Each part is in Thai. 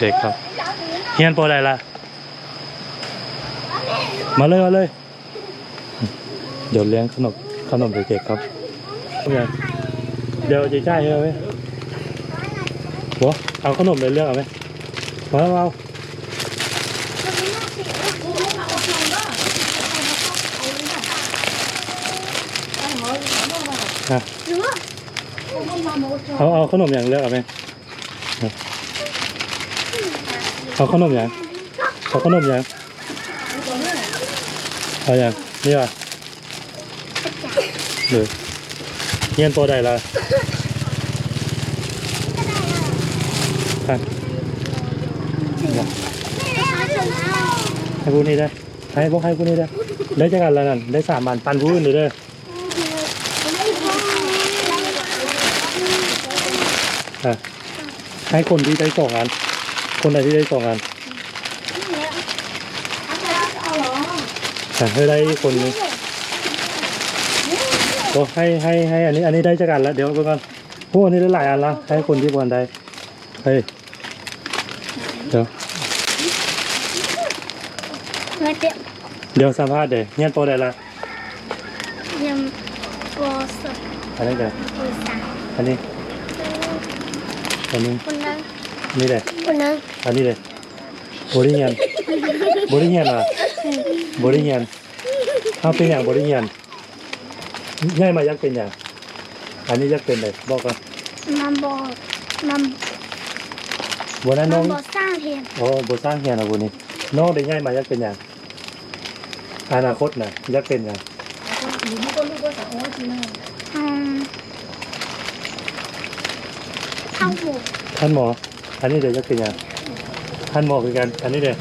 เด็กๆครับเฮียนโปรอะไรล่ะมาเลยมาเลย เดี๋ยวเลี้ยงขนมขนมเด็กๆครับเดี๋ยวจะจ่ายให้เอาไหมหัวเอาขนมไปเลือกเอาไหมมาเอาเอาอะเอาเอาขนมอย่างเลือกเอาไหม เอาขนมอย่างเอาขนมอย่างเอาอย่างนี่ว่ะเดี๋ยเฮียนตัวใดล่ะอะให้กูนี่ได้ให้พวกให้กูนี่ได้ได้จักกันแล้วนั่นได้สามบานปันผู้อื่นเลยเด้ออะให้คนที่ได้สองอัน คนไหนที่ได้สองอันอะให้ได้คนหนึงก็ให้ให้ให้อันนี้ อันนี้ได้จักกันแล้วเดี๋ยวไปก่อนพวกอันนี้ได้หลายอันละให้คนที่ควรได้เฮ้ยเดี๋ยว Mà tiệm เดี๋ยวสัมภาษณ์เดี๋ยวเงียนโตได้ละ nhầm bò sập อันนี้เดี๋ยว bò sả อันนี้อันนี้ con nâng อันนี้เดี๋ยว con nâng อันนี้เดี๋ยวบริเงียนบริเงียนอะบริเงียนเอาเป็นอย่างบริเงียนง่ายมายักเป็นอย่างอันนี้ยักเป็นเลยบอกกัน mà bò mà วันนั้นน้อง mà bò sang hiền โอ้บสร้างเฮียนอะบุนี้น้องได้ง่ายมายักเป็นอย่างอนาคตน่ะยักเป็นอย่าง um thao hủ ท่านหมออั อันนี้เดี๋ยวยกเป็นอย่างท่านหมอคือกัน อันนี้เดี๋ยว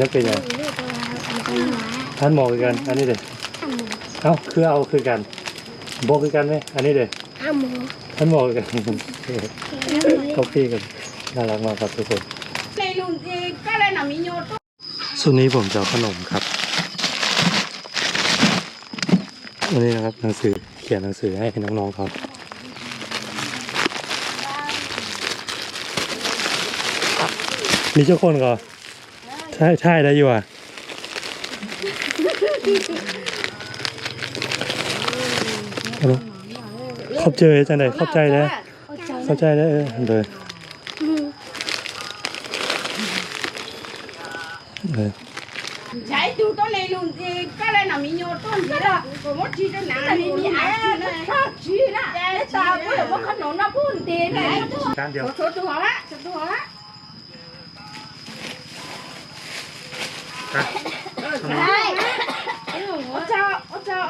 ยกเป็นอย่างท่านหมอคือกัน อันนี้เดี๋ยวเอ้าคือเอาคือกันบอกคือกันไหมอันนี้เดี๋ยวท่านหมอคือกันเขาพี่กันน่ารักมากครับทุกคนส่วนนี้ผมจะขนมครับอันนี้นะครับหนังสือเขียนหนังสือให้น้องๆเขา มีเจ้าคนก็ใช่ใช่ได้อยู่อะเอาลูกขอบใจจังไดขอบใจนะขอบใจนะเออเลยเลย Chạy từ con này luôn thì cái này là mình nhột con gì đó Có một chi cho nắng mình bị ái Khác chi đó Chạy tao có được có khăn nổ nó phun tiền này การเดียว Số số tôi hỏi á Số tôi hỏi á Đấy Ô chào Ô chào Ô chào เอาด้วย Ê เอา tao เอา mới เอาเอาเลย Một cái hả hú Hết rồi tao á คนละเกมครับทุกคน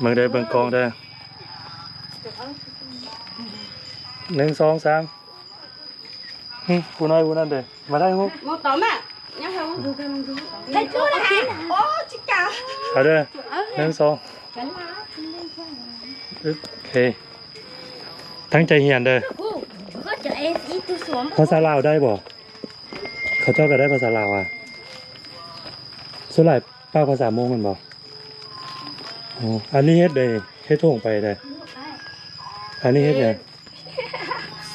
เมืองได้เบิ่งกองได้อหนึ่งสองสามหึกูน้อยกูนั่นเด้อมาได้มุก Một tấm à Nhá hả hú Thấy chưa đó Ô chị cả เอาเด้ อหนึ่งสองอึ๊บโอเคตั้งใจเฮียนเด้อ có chở em ít tôi xuống ภาษาลาวได้บ่เขาเจ้าก็ได้ภาษาลาวอะส่วนหลายป้าภาษามงมันบ่อ๋ออันนี้เฮ็ดได้เฮ็ดท่งไปได้อันนี้เฮ็ดเนี่ยง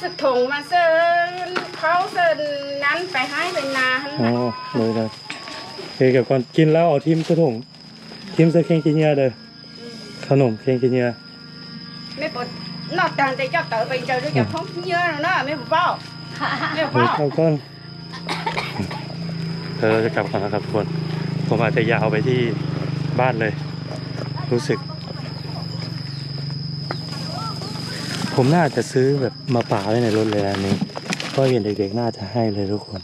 สึกถุงมาเซินเขาเซินนั้นไปให้เป็นนาหั่นอ๋อน่ะเลยนะโอเคกับก่อนกินแล้วเอาทิมใส่ถุงทิมใส่เค้งกินเนียเด้อขนมเค้งกินเนียไม่ปวด นอกจากจะเจ้าเต๋อไปเจอด้วยกับท้องเยอะแล้วนะไม่ปวดเป้าไม่ปวดเฮ้ยเป้าเอาก้อนเดี๋ยวเราจะกลับกันนะครับทุกคน ผมอาจจะยาวไปที่บ้านเลย รู้สึก ผมน่าจะซื้อแบบมาป่าไว้ในรถเลยอันนี้ ก็เห็นเด็กๆน่าจะให้เลยทุกคน